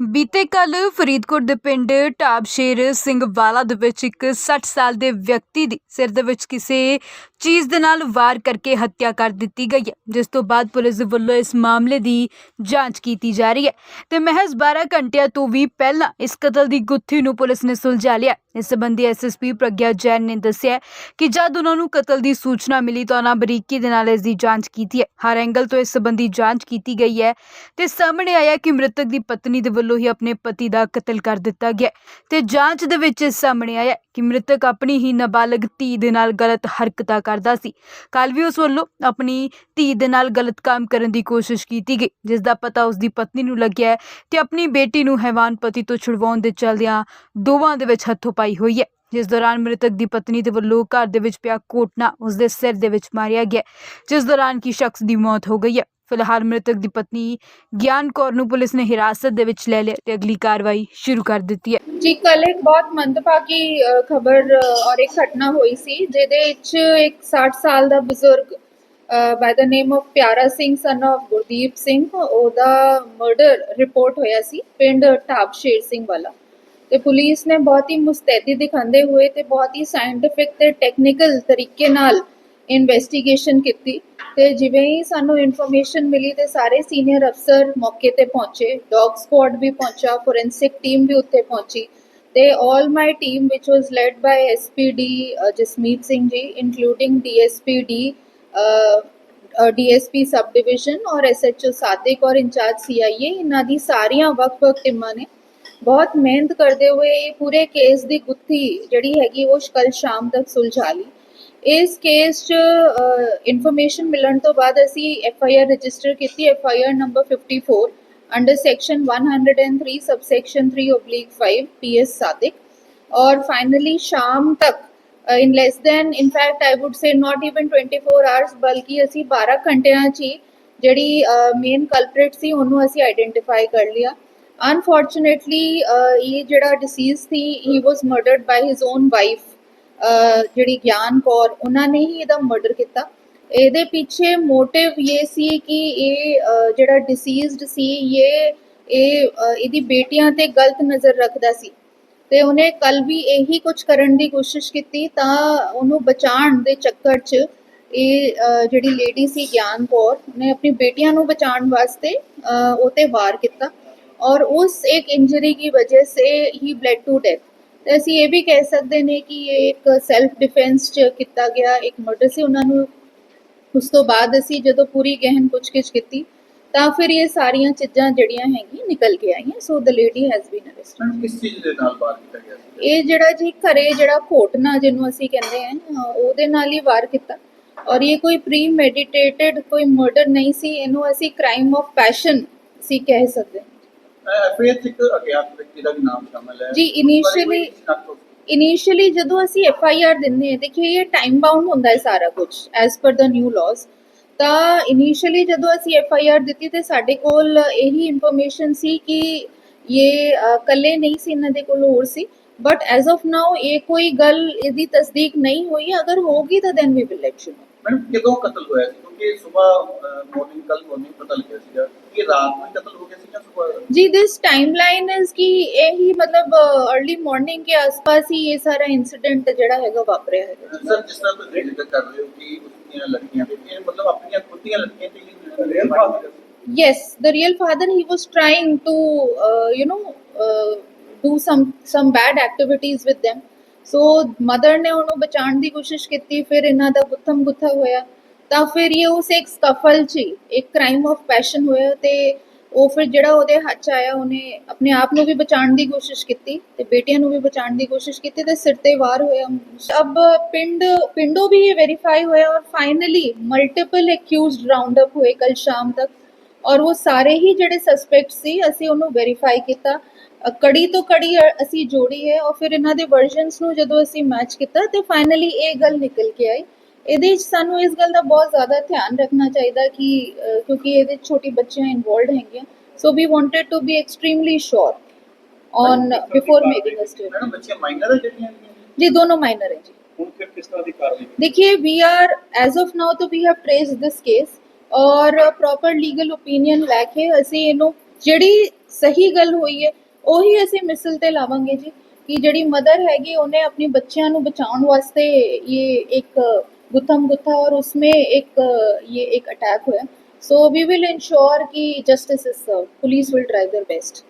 ਬੀਤੇ ਕੱਲ ਫਰੀਦਕੋਟ ਦੇ ਪਿੰਡ ਢਾਬਸ਼ੇਰ ਸਿੰਘ ਵਾਲਾ ਦੇ ਵਿੱਚ ਇੱਕ 60 ਸਾਲ ਦੇ ਵਿਅਕਤੀ ਦੀ ਸਿਰ ਦੇ ਵਿੱਚ ਕਿਸੇ ਚੀਜ਼ ਦੇ ਨਾਲ ਵਾਰ ਕਰਕੇ ਹੱਤਿਆ ਕਰ ਦਿੱਤੀ ਗਈ ਹੈ, ਜਿਸ ਤੋਂ ਬਾਅਦ ਪੁਲਿਸ ਵੱਲੋਂ ਇਸ ਮਾਮਲੇ ਦੀ ਜਾਂਚ ਕੀਤੀ ਜਾ ਰਹੀ ਹੈ। ਤੇ ਮਹਿਜ਼ 12 ਘੰਟਿਆਂ ਤੋਂ ਵੀ ਪਹਿਲਾਂ ਇਸ ਕਤਲ ਦੀ ਗੁੱਥੀ ਨੂੰ ਪੁਲਿਸ ਨੇ ਸੁਲਝਾ ਲਿਆ। ਇਸ ਸੰਬੰਧੀ ਐਸਐਸਪੀ ਪ੍ਰਗਿਆ ਜੈਨ ਨੇ ਦੱਸਿਆ ਕਿ ਜਦ ਉਹਨਾਂ ਨੂੰ ਕਤਲ ਦੀ ਸੂਚਨਾ ਮਿਲੀ ਤਾਂ ਉਹਨਾਂ ਬਰੀਕੀ ਦੇ ਨਾਲ ਇਸ ਦੀ ਜਾਂਚ ਕੀਤੀ ਹੈ। ਹਰ ਐਂਗਲ ਤੋਂ ਇਸ ਸੰਬੰਧੀ ਜਾਂਚ ਕੀਤੀ ਗਈ ਹੈ ਤੇ ਸਾਹਮਣੇ ਆਇਆ ਕਿ ਮ੍ਰਿਤਕ ਦੀ ਪਤਨੀ ਦੇ ਵੱਲੋਂ ਹੀ ਆਪਣੇ ਪਤੀ ਦਾ ਕਤਲ ਕਰ ਦਿੱਤਾ ਗਿਆ ਤੇ ਜਾਂਚ ਦੇ ਵਿੱਚ ਸਾਹਮਣੇ ਆਇਆ ਕਿ ਮ੍ਰਿਤਕ ਆਪਣੀ ਹੀ ਨਾਬਾਲਗ ਧੀ ਦੇ ਨਾਲ ਗਲਤ ਹਰਕਤਾਂ ਕਰਦਾ ਸੀ। ਕੱਲ ਵੀ ਉਸ ਵੱਲੋਂ ਆਪਣੀ ਧੀ ਦੇ ਨਾਲ ਗਲਤ ਕੰਮ ਕਰਨ ਦੀ ਕੋਸ਼ਿਸ਼ ਕੀਤੀ ਗਈ, ਜਿਸ ਦਾ ਪਤਾ ਉਸ ਦੀ ਪਤਨੀ ਨੂੰ ਲੱਗਿਆ ਤੇ ਆਪਣੀ ਬੇਟੀ ਨੂੰ ਹੈਵਾਨ ਪਤੀ ਤੋਂ ਛੁਡਵਾਉਣ ਦੇ ਚਲਦਿਆਂ ਦੋਵਾਂ ਦੇ ਵਿੱਚ ਹੱਥੋਂ ਪਾਈ ਹੋਈ ਹੈ। ਜਿਸ ਦੌਰਾਨ ਮ੍ਰਿਤਕ ਦੀ ਪਤਨੀ ਦੇ ਵੱਲੋਂ ਘਰ ਦੇ ਵਿੱਚ ਪਿਆ ਕੋਟਨਾ ਉਸ ਦੇ ਸਿਰ ਦੇ ਵਿੱਚ ਮਾਰਿਆ ਗਿਆ ਜਿਸ ਦੌਰਾਨ ਕੀ ਸ਼ਖਸ ਦੀ ਮੌਤ ਹੋ ਗਈ ਹੈ। ਫਿਲਹਾਲ ਮ੍ਰਿਤਕ ਦੀ ਪਤਨੀ ਗਿਆਨ ਕੌਰ ਨੂੰ ਪੁਲਿਸ ਨੇ ਹਿਰਾਸਤ ਦੇ ਵਿੱਚ ਲੈ ਲਿਆ ਤੇ ਅਗਲੀ ਕਾਰਵਾਈ ਸ਼ੁਰੂ ਕਰ ਦਿੱਤੀ ਹੈ। ਜੀ ਕੱਲ ਇੱਕ ਬਹੁਤ ਮੰਦਭਾਗੀ ਖਬਰ ਔਰ ਇੱਕ ਘਟਨਾ ਹੋਈ ਸੀ, ਜਿਹਦੇ ਵਿੱਚ ਇੱਕ 60 ਸਾਲ ਦਾ ਬਜ਼ੁਰਗ ਬਾਈ ਦਾ name of Pyara Singh son of Gurdeep Singh, ਉਹਦਾ ਮਰਡਰ ਰਿਪੋਰਟ ਹੋਇਆ ਸੀ, ਪਿੰਡ ਢਾਬ ਸ਼ੇਰ ਸਿੰਘ ਵਾਲਾ। ਤੇ ਪੁਲਿਸ ਨੇ ਬਹੁਤ ਹੀ ਮੁਸਤੈਦੀ ਦਿਖਾਉਂਦੇ ਹੋਏ ਤੇ ਬਹੁਤ ਹੀ ਸਾਇੰਟਿਫਿਕ ਤੇ ਟੈਕਨੀਕਲ ਤਰੀਕੇ ਨਾਲ ਇਨਵੈਸਟੀਗੇਸ਼ਨ ਕੀਤੀ ਤੇ ਜਿਵੇਂ ਹੀ ਸਾਨੂੰ ਇਨਫੋਰਮੇਸ਼ਨ ਮਿਲੀ ਤੇ ਸਾਰੇ ਸੀਨੀਅਰ ਅਫਸਰ ਮੌਕੇ ਤੇ ਪਹੁੰਚੇ ਡੌਗ ਸਕੁਆਡ ਵੀ ਪਹੁੰਚਾ ਫੋਰੈਂਸਿਕ ਟੀਮ ਵੀ ਉੱਥੇ ਪਹੁੰਚੀ ਤੇ all my team which was led by SPD uh, Jasmeet Singh ji including DSPD uh, uh, DSP sub division ਔਰ SHO ਸਾਦਿਕ ਔਰ ਇੰਚਾਰਜ CIA ਇਹਨਾਂ ਦੀ ਸਾਰੀਆਂ ਵੱਖ-ਵੱਖ ਟੀਮਾਂ ਨੇ। ਬਹੁਤ ਮਿਹਨਤ ਕਰਦੇ ਹੋਏ ਇਹ ਪੂਰੇ ਕੇਸ ਦੀ ਗੁੱਥੀ ਜਿਹੜੀ ਹੈਗੀ ਉਹ ਕੱਲ ਸ਼ਾਮ ਤੱਕ ਸੁਲਝਾ ਲਈ। ਇਸ ਕੇਸ 'ਚ ਇਨਫੋਰਮੇਸ਼ਨ ਮਿਲਣ ਤੋਂ ਬਾਅਦ ਅਸੀਂ ਐਫ ਆਈ ਆਰ ਰਜਿਸਟਰ ਕੀਤੀ F I R number 54 under section 103 subsection 3 oblique 5 PS Sadiq ਔਰ ਫਾਈਨਲੀ ਸ਼ਾਮ ਤੱਕ in less than in fact I would say not even 24 hours ਬਲਕਿ ਅਸੀਂ 12 ਘੰਟਿਆਂ 'ਚ ਹੀ ਜਿਹੜੀ ਮੇਨ ਕਲਪ੍ਰਿਟ ਸੀ ਉਹਨੂੰ ਅਸੀਂ ਆਈਡੈਂਟੀਫਾਈ ਕਰ ਲਿਆ ਅਨਫੋਰਚੂਨੇਟਲੀ ਇਹ ਜਿਹੜਾ deceased C he was murdered by his own wife ਜਿਹੜੀ ਗਿਆਨ ਕੌਰ ਉਹਨਾਂ ਨੇ ਹੀ ਇਹਦਾ ਮਰਡਰ ਕੀਤਾ। ਇਹਦੇ ਪਿੱਛੇ ਮੋਟਿਵ ਇਹ ਸੀ ਕਿ ਇਹ ਜਿਹੜਾ ਡਿਸੀਜ਼ਡ ਸੀ ਇਹ ਇਹ ਇਹਦੀ ਬੇਟੀਆਂ ਤੇ ਗਲਤ ਨਜ਼ਰ ਰੱਖਦਾ ਸੀ। ਤੇ ਉਹਨੇ ਕੱਲ ਵੀ ਇਹੀ ਕੁਝ ਕਰਨ ਦੀ ਕੋਸ਼ਿਸ਼ ਕੀਤੀ ਤਾਂ ਉਹਨੂੰ ਬਚਾਉਣ ਦੇ ਚੱਕਰ 'ਚ ਇਹ ਜਿਹੜੀ ਲੇਡੀ ਸੀ ਗਿਆਨ ਕੌਰ ਨੇ ਆਪਣੀ ਬੇਟੀਆਂ ਨੂੰ ਬਚਾਉਣ ਵਾਸਤੇ ਅਹ, ਉਹ ਤੇ ਵਾਰ ਕੀਤਾ। ਔਰ ਉਸ ਇੱਕ ਇੰਜਰੀ ਦੀ ਵਜ੍ਹਾ ਸੇ ਹੀ ਬਲੈਡ ਟੂ ਡੈਥ ਤੇ ਅਸੀਂ ਇਹ ਵੀ ਕਹਿ ਸਕਦੇ ਨੇ ਕਿ ਇਹ ਇੱਕ ਸੈਲਫ ਡਿਫੈਂਸ 'ਚ ਕੀਤਾ ਗਿਆ ਇੱਕ ਮਰਡਰ ਸੀ ਉਹਨਾਂ ਨੂੰ ਉਸ ਤੋਂ ਬਾਅਦ ਅਸੀਂ ਜਦੋਂ ਪੂਰੀ ਗਹਿਨ ਪੁੱਛਗਿੱਛ ਕੀਤੀ ਤਾਂ ਫਿਰ ਇਹ ਸਾਰੀਆਂ ਚੀਜ਼ਾਂ ਜਿਹੜੀਆਂ ਹੈਗੀਆਂ ਨਿਕਲ ਕੇ ਆਈਆਂ so the lady has been arrested ਕਿਸ ਚੀਜ਼ ਦੇ ਨਾਲ ਬਾਤ ਕੀਤਾ ਗਿਆ ਸੀ? ਇਹ ਜਿਹੜਾ ਜੀ ਘਰੇ ਜਿਹੜਾ ਘੋਟਣਾ ਜਿਹਨੂੰ ਅਸੀਂ ਕਹਿੰਦੇ ਆ ਉਹਦੇ ਨਾਲ ਹੀ ਵਾਰ ਕੀਤਾ। ਔਰ ਇਹ ਕੋਈ ਪ੍ਰੀ ਮੈਡੀਟੇਟਡ ਕੋਈ ਮਰਡਰ ਨਹੀਂ ਸੀ ਇਹਨੂੰ ਅਸੀਂ ਕ੍ਰਾਈਮ ਆਫ ਪੈਸ਼ਨ ਸੀ ਕਹਿ ਸਕਦੇ। ਹਾਂ ਐਫਆਈਆਰ ਚ ਇੱਕ ਅਗਿਆਤ ਵਿਅਕਤੀ ਦਾ ਵੀ ਨਾਮ ਸ਼ਾਮਲ ਹੈ। ਜੀ, ਉਸ ਬਾਰੇ initially- ਕੋਈ ਸ਼ੱਕ ਹੋ- ਇਨੀਸ਼ੀਅਲੀ ਜਦੋਂ ਅਸੀਂ ਐਫ ਆਈ ਆਰ ਦਿੰਦੇ ਹਾਂ ਦੇਖਿਏ ਇਹ ਟਾਈਮ ਬਾਉਂਡ ਹੁੰਦਾ ਹੈ ਸਾਰਾ ਕੁਝ ਐਸ ਪਰ ਦਾ ਨਿਊ ਲਾਜ਼ ਤਾਂ ਇਨੀਸ਼ੀਅਲੀ ਜਦੋਂ ਅਸੀਂ ਐਫ ਆਈ ਆਰ ਦਿੱਤੀ ਤੇ ਸਾਡੇ ਕੋਲ ਇਹੀ ਇਨਫੋਰਮੇਸ਼ਨ ਸੀ ਕਿ ਇਹ ਅ, ਇਕੱਲੇ ਨਹੀਂ ਸੀ ਇਹਨਾਂ ਦੇ ਕੋਲ ਹੋਰ ਸੀ। ਬਟ ਐਜ਼ ਆਫ ਨਾਓ ਇਹ ਕੋਈ ਗੱਲ ਇਹਦੀ ਤਸਦੀਕ ਨਹੀਂ ਹੋਈ। ਅਗਰ ਹੋਗੀ ਤਾਂ then we will let you know madam ਕਦੋਂ ਕਤਲ ਹੋਇਆ ਸੀ? ਕਿਉਂਕਿ ਸਵੇਰ ਮਾਰਨਿੰਗ ਕੱਲ ਮਾਰਨਿੰਗ ਪਤਾ ਲੱਗਿਆ ਸੀਗਾ ਕਿ ਰਾਤ ਨੂੰ ਕਤਲ ਹੋ ਗਿਆ ਸੀ ਜਾਂ ਸਵੇਰ ਜੀ ਦਿਸ ਟਾਈਮਲਾਈਨ ਇਜ਼ ਕਿ ਇਹੀ ਮਤਲਬ अर्ਲੀ ਮਾਰਨਿੰਗ ਕੇ ਆਸ-ਪਾਸ ਹੀ ਇਹ ਸਾਰਾ ਇਨਸੀਡੈਂਟ ਜਿਹੜਾ ਹੈਗਾ ਵਾਪਰਿਆ ਹੈਗਾ। ਸਰ ਜਿਸ ਤਰ੍ਹਾਂ ਤੁਸੀਂ ਜ਼ਿਕਰ ਕਰ ਰਹੇ ਹੋ ਕਿ ਉਸਦੀਆਂ ਲੜਕੀਆਂ ਤੇ ਇਹ ਮਤਲਬ ਆਪਣੀਆਂ ਖੁਦ ਦੀਆਂ ਲੜਕੀਆਂ ਤੇ ਹੀ ਰੀਅਲ ਬਾਤ yes the real father he was trying to uh, you know uh, do some some bad activities with them so, mother ਨੇ ਉਹਨੂੰ ਬਚਾਉਣ ਦੀ ਕੋਸ਼ਿਸ਼ ਕੀਤੀ, ਫਿਰ ਇਹਨਾਂ ਦਾ ਗੁੱਥਮ ਗੁੱਥਾ ਹੋਇਆ। ਤਾਂ ਫਿਰ ਇਹ ਉਸ ਇੱਕ ਸਕਫਲ ਚ ਇੱਕ ਕ੍ਰਾਈਮ ਆਫ ਪੈਸ਼ਨ ਹੋਇਆ ਤੇ ਉਹ ਫਿਰ ਜਿਹੜਾ ਉਹਦੇ ਹੱਥ 'ਚ ਆਇਆ, ਉਹਨੇ ਆਪਣੇ ਆਪ ਨੂੰ ਵੀ ਬਚਾਉਣ ਦੀ ਕੋਸ਼ਿਸ਼ ਕੀਤੀ ਤੇ ਬੇਟੀਆਂ ਨੂੰ ਵੀ ਬਚਾਉਣ ਦੀ ਕੋਸ਼ਿਸ਼ ਕੀਤੀ ਤੇ ਸਿਰ ਤੇ ਵਾਰ ਹੋਇਆ ਅਬ ਪਿੰਡ, ਪਿੰਡੋਂ ਵੀ ਇਹ ਵੈਰੀਫਾਈ ਹੋਇਆ ਔਰ finally multiple accused round up ਹੋਏ ਕੱਲ ਸ਼ਾਮ ਤੱਕ। ਔਰ ਉਹ ਸਾਰੇ ਹੀ ਜਿਹੜੇ ਸਸਪੈਕਟ ਸੀ ਅਸੀਂ ਉਹਨੂੰ ਵੈਰੀਫਾਈ ਕੀਤਾ ਅ, ਕੜੀ ਤੋਂ ਕੜੀ ਅ- ਅਸੀਂ ਜੋੜੀ ਹੈ ਔਰ ਫਿਰ ਇਹਨਾਂ ਦੇ ਵਰਜ਼ਨਸ ਨੂੰ ਜਦੋਂ ਅਸੀਂ ਮੈਚ ਕੀਤਾ ਤੇ ਫਾਈਨਲੀ ਇਹ ਗੱਲ ਨਿਕਲ ਕੇ ਆਈ ਇਹਦੇ ਵਿੱਚ ਸਾਨੂੰ ਇਸ ਗੱਲ ਦਾ ਬਹੁਤ ਜ਼ਿਆਦਾ ਧਿਆਨ ਰੱਖਣਾ ਚਾਹੀਦਾ ਕਿ ਅ, ਕਿਉਂਕਿ ਇਹਦੇ 'ਚ ਛੋਟੀ ਬੱਚੀਆਂ ਇਨਵੋਲਡ ਹੈਗੀਆਂ so we wanted to be extremely sure on before making a statement madam ਬੱਚੀਆਂ ਮਾਈਨਰ ਹੈ ਜਿਹੜੀਆਂ ਹੈਗੀਆਂ? ਜੀ ਦੋਨੋਂ ਮਾਈਨਰ ਹੈ ਜੀ ਹੁਣ ਫਿਰ ਕਿਸ ਤਰ੍ਹਾਂ ਦੀ ਕਾਰਵਾਈ देखिए we are as of now तो we have trace this case ਔਰ ਪ੍ਰੋਪਰ ਲੀਗਲ ਓਪੀਨੀਅਨ ਲੈ ਕੇ ਅਸੀਂ ਇਹਨੂੰ ਜਿਹੜੀ ਸਹੀ ਗੱਲ ਹੋਈ ਹੈ, ਉਹੀ ਅਸੀਂ ਮਿਸਲ ਤੇ ਲਾਵਾਂਗੇ ਜੀ, ਕਿ ਜਿਹੜੀ ਮਦਰ ਹੈਗੀ, ਉਹਨੇ ਆਪਣੇ ਬੱਚਿਆਂ ਨੂੰ ਬਚਾਉਣ ਵਾਸਤੇ ਇਹ ਇੱਕ ਗੁੱਥਮ ਗੁੱਥਾ ਔਰ ਉਸਮੇ ਇੱਕ, ਇਹ ਇੱਕ ਅਟੈਕ ਹੋਇਆ। ਸੋ ਵੀ ਵਿਲ ਇਨਸ਼ੋਰ ਕਿ justice is serve police will try their best